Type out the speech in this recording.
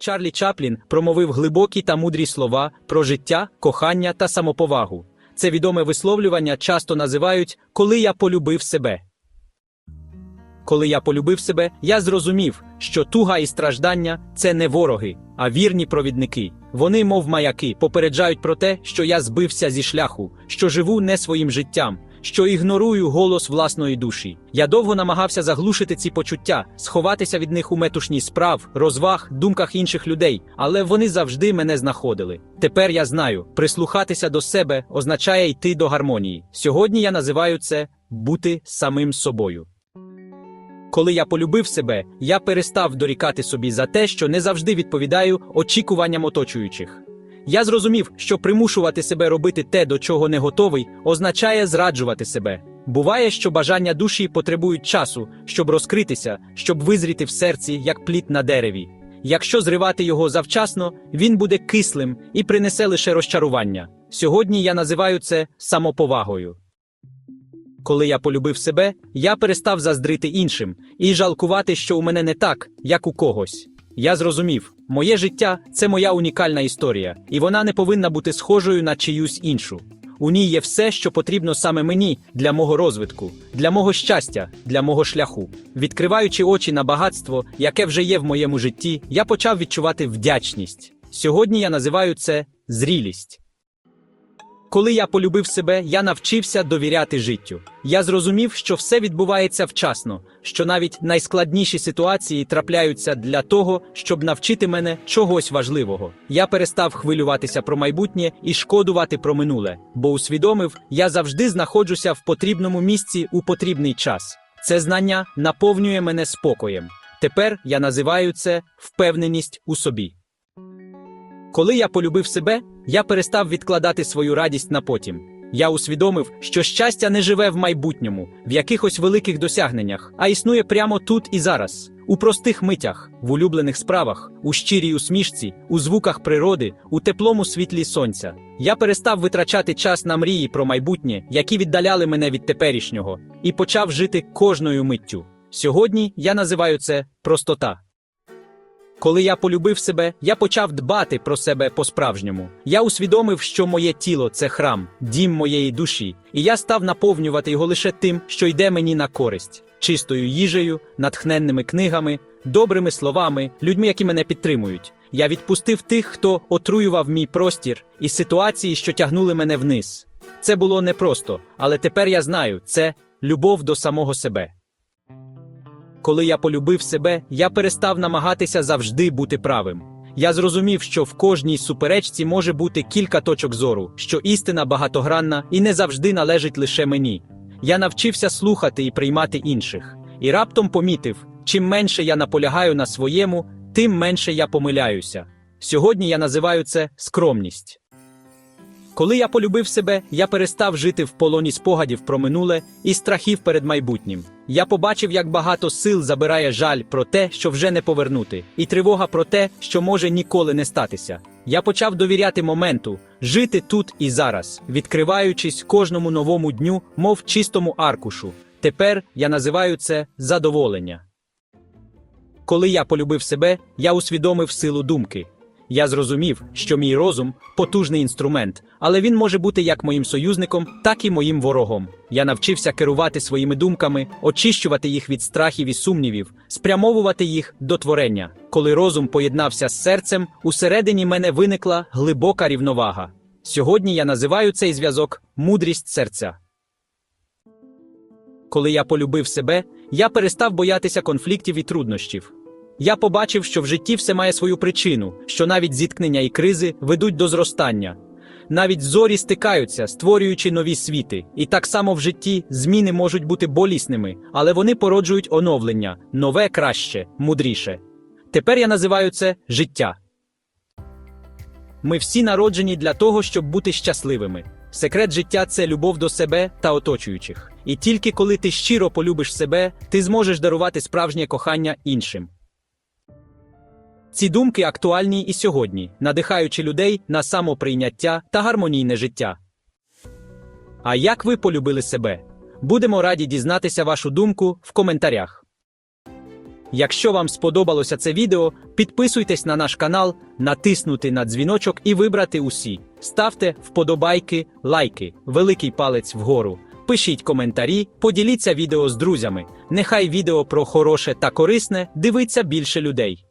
Чарлі Чаплін промовив глибокі та мудрі слова про життя, кохання та самоповагу. Це відоме висловлювання часто називають коли я полюбив себе. Коли я полюбив себе, я зрозумів, що туга і страждання це не вороги, а вірні провідники. Вони, мов маяки, попереджають про те, що я збився зі шляху, що живу не своїм життям, що ігнорую голос власної душі. Я довго намагався заглушити ці почуття, сховатися від них у метушні справ, розваг, думках інших людей, але вони завжди мене знаходили. Тепер я знаю, прислухатися до себе означає йти до гармонії. Сьогодні я називаю це бути самим собою. Коли я полюбив себе, я перестав дорікати собі за те, що не завжди відповідаю очікуванням оточуючих. Я зрозумів, що примушувати себе робити те, до чого не готовий, означає зраджувати себе. Буває, що бажання душі потребують часу, щоб розкритися, щоб визріти в серці, як плід на дереві. Якщо зривати його завчасно, він буде кислим і принесе лише розчарування. Сьогодні я називаю це самоповагою. Коли я полюбив себе, я перестав заздрити іншим і жалкувати, що у мене не так, як у когось. Я зрозумів, моє життя це моя унікальна історія, і вона не повинна бути схожою на чиюсь іншу. У ній є все, що потрібно саме мені для мого розвитку, для мого щастя, для мого шляху. Відкриваючи очі на багатство, яке вже є в моєму житті, я почав відчувати вдячність. Сьогодні я називаю це зрілість. Коли я полюбив себе, я навчився довіряти життю. Я зрозумів, що все відбувається вчасно, що навіть найскладніші ситуації трапляються для того, щоб навчити мене чогось важливого. Я перестав хвилюватися про майбутнє і шкодувати про минуле, бо усвідомив, я завжди знаходжуся в потрібному місці у потрібний час. Це знання наповнює мене спокоєм. Тепер я називаю це впевненість у собі. Коли я полюбив себе, я перестав відкладати свою радість на потім. Я усвідомив, що щастя не живе в майбутньому, в якихось великих досягненнях, а існує прямо тут і зараз, у простих митях, в улюблених справах, у щирій усмішці, у звуках природи, у теплому світлі сонця. Я перестав витрачати час на мрії про майбутнє, які віддаляли мене від теперішнього, і почав жити кожною миттю. Сьогодні я називаю це простота. Коли я полюбив себе, я почав дбати про себе по-справжньому. Я усвідомив, що моє тіло це храм, дім моєї душі, і я став наповнювати його лише тим, що йде мені на користь, чистою їжею, натхненними книгами, добрими словами, людьми, які мене підтримують. Я відпустив тих, хто отруював мій простір, і ситуації, що тягнули мене вниз. Це було непросто, але тепер я знаю, це любов до самого себе. Коли я полюбив себе, я перестав намагатися завжди бути правим. Я зрозумів, що в кожній суперечці може бути кілька точок зору, що істина багатогранна і не завжди належить лише мені. Я навчився слухати і приймати інших, і раптом помітив, чим менше я наполягаю на своєму, тим менше я помиляюся. Сьогодні я називаю це скромність. Коли я полюбив себе, я перестав жити в полоні спогадів про минуле і страхів перед майбутнім. Я побачив, як багато сил забирає жаль про те, що вже не повернути, і тривога про те, що може ніколи не статися. Я почав довіряти моменту, жити тут і зараз, відкриваючись кожному новому дню, мов чистому аркушу. Тепер я називаю це задоволення. Коли я полюбив себе, я усвідомив силу думки. Я зрозумів, що мій розум потужний інструмент, але він може бути як моїм союзником, так і моїм ворогом. Я навчився керувати своїми думками, очищувати їх від страхів і сумнівів, спрямовувати їх до творення. Коли розум поєднався з серцем, усередині мене виникла глибока рівновага. Сьогодні я називаю цей зв'язок мудрість серця. Коли я полюбив себе, я перестав боятися конфліктів і труднощів. Я побачив, що в житті все має свою причину, що навіть зіткнення і кризи ведуть до зростання. Навіть зорі стикаються, створюючи нові світи, і так само в житті зміни можуть бути болісними, але вони породжують оновлення, нове краще, мудріше. Тепер я називаю це життя. Ми всі народжені для того, щоб бути щасливими. Секрет життя це любов до себе та оточуючих. І тільки коли ти щиро полюбиш себе, ти зможеш дарувати справжнє кохання іншим. Ці думки актуальні і сьогодні, надихаючи людей на самоприйняття та гармонійне життя. А як ви полюбили себе? Будемо раді дізнатися вашу думку в коментарях. Якщо вам сподобалося це відео, підписуйтесь на наш канал, натиснути на дзвіночок і вибрати усі. Ставте вподобайки, лайки, великий палець вгору. Пишіть коментарі, поділіться відео з друзями. Нехай відео про хороше та корисне дивиться більше людей.